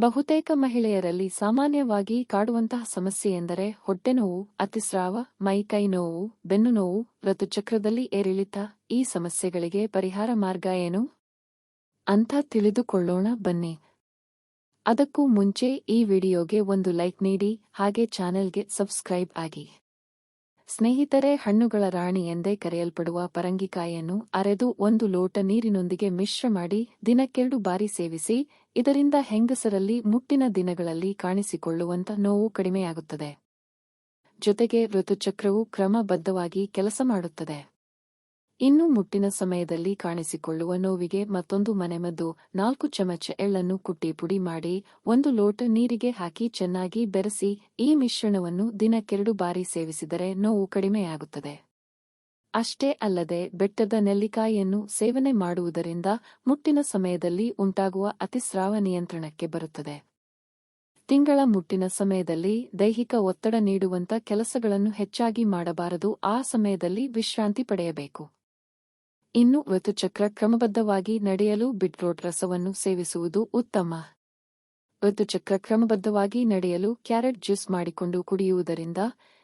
ಬಹುತೇಕ ಮಹಿಳೆಯರಲ್ಲಿ ಸಾಮಾನ್ಯವಾಗಿ ಕಾಡುವಂತಹ ಸಮಸ್ಯೆಯೆಂದರೆ ಹೊಟ್ಟೆನೋವು ಅತಿಸ್ರಾವ, ಮೈಕೈ ನೋವು, ಬೆನ್ನು ನೋವು ಋತುಚಕ್ರದಲ್ಲಿ ಏರಿಳಿತ, ಈ ಸಮಸ್ಯೆಗಳಿಗೆ ಪರಿಹಾರ ಮಾರ್ಗ ಏನು? ಅಂತ ತಿಳಿದುಕೊಳ್ಳೋಣ ಬನ್ನಿ. ಅದಕ್ಕೂ ಮುಂಚೆ ಈ ವಿಡಿಯೋಗೆ ಒಂದು ಲೈಕ್ ನೀಡಿ, ಹಾಗೆ ಚಾನೆಲ್ಗೆ ಸಬ್ಸ್ಕ್ರೈಬ್ ಆಗಿ. ಸ್ನೇಹಿತರೆ, ಹಣ್ಣುಗಳ ರಾಣಿ ಎಂದೇ ಕರೆಯಲ್ಪಡುವ ಪರಂಗಿಕಾಯನ್ನು ಅರೆದು ಒಂದು ಲೋಟ ನೀರಿನೊಂದಿಗೆ ಮಿಶ್ರ ಮಾಡಿ ದಿನಕ್ಕೆರಡು ಬಾರಿ ಸೇವಿಸಿ, ಇದರಿಂದ ಹೆಂಗಸರಲ್ಲಿ ಮುಟ್ಟಿನ ದಿನಗಳಲ್ಲಿ ಕಾಣಿಸಿಕೊಳ್ಳುವಂತ ನೋವು ಕಡಿಮೆಯಾಗುತ್ತದೆ. ಜೊತೆಗೆ ಋತುಚಕ್ರವು ಕ್ರಮಬದ್ಧವಾಗಿ ಕೆಲಸ ಮಾಡುತ್ತದೆ. ಇನ್ನು ಮುಟ್ಟಿನ ಸಮಯದಲ್ಲಿ ಕಾಣಿಸಿಕೊಳ್ಳುವ ನೋವಿಗೆ ಮತ್ತೊಂದು ಮನೆಮದ್ದು ನಾಲ್ಕು ಚಮಚ ಎಳ್ಳನ್ನು ಕುಟ್ಟಿ ಪುಡಿ ಮಾಡಿ, ಒಂದು ಲೋಟ ನೀರಿಗೆ ಹಾಕಿ ಚೆನ್ನಾಗಿ ಬೆರೆಸಿ, ಈ ಮಿಶ್ರಣವನ್ನು ದಿನಕ್ಕೆರಡು ಬಾರಿ ಸೇವಿಸಿದರೆ ನೋವು ಕಡಿಮೆಯಾಗುತ್ತದೆ. ಅಷ್ಟೇ ಅಲ್ಲದೆ, ಬೆಟ್ಟದ ನೆಲ್ಲಿಕಾಯಿಯನ್ನು ಸೇವನೆ ಮಾಡುವುದರಿಂದ ಮುಟ್ಟಿನ ಸಮಯದಲ್ಲಿ ಉಂಟಾಗುವ ಅತಿಸ್ರಾವ ನಿಯಂತ್ರಣಕ್ಕೆ ಬರುತ್ತದೆ. ತಿಂಗಳ ಮುಟ್ಟಿನ ಸಮಯದಲ್ಲಿ ದೈಹಿಕ ಒತ್ತಡ ನೀಡುವಂತ ಕೆಲಸಗಳನ್ನು ಹೆಚ್ಚಾಗಿ ಮಾಡಬಾರದು. ಆ ಸಮಯದಲ್ಲಿ ವಿಶ್ರಾಂತಿ ಪಡೆಯಬೇಕು. ಇನ್ನು ಋತುಚಕ್ರ ಕ್ರಮಬದ್ಧವಾಗಿ ನಡೆಯಲು ಬಿಟ್ರೋಟ್ ರಸವನ್ನು ಸೇವಿಸುವುದು ಉತ್ತಮ. ಋತುಚಕ್ರ ಕ್ರಮಬದ್ಧವಾಗಿ ನಡೆಯಲು ಕ್ಯಾರೆಟ್ ಜ್ಯೂಸ್ ಮಾಡಿಕೊಂಡು ಕುಡಿಯುವುದರಿಂದ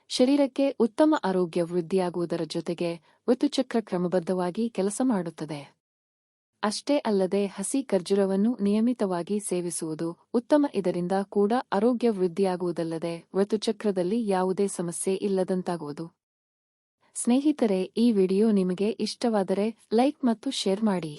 ಶರೀರಕ್ಕೆ ಉತ್ತಮ ಆರೋಗ್ಯ ವೃದ್ಧಿಯಾಗುವುದರ ಜೊತೆಗೆ ಋತುಚಕ್ರ ಕ್ರಮಬದ್ಧವಾಗಿ ಕೆಲಸ ಮಾಡುತ್ತದೆ. ಅಷ್ಟೇ ಅಲ್ಲದೆ ಹಸಿ ಖರ್ಜೂರವನ್ನು ನಿಯಮಿತವಾಗಿ ಸೇವಿಸುವುದು ಉತ್ತಮ, ಇದರಿಂದ ಕೂಡ ಆರೋಗ್ಯ ವೃದ್ಧಿಯಾಗುವುದಲ್ಲದೆ ಋತುಚಕ್ರದಲ್ಲಿ ಯಾವುದೇ ಸಮಸ್ಯೆ ಇಲ್ಲದಂತಾಗುವುದು. ಸ್ನೇಹಿತರೆ ಈ ವಿಡಿಯೋ ನಿಮಗೆ ಇಷ್ಟವಾದರೆ ಲೈಕ್ ಮತ್ತು ಶೇರ್ ಮಾಡಿ.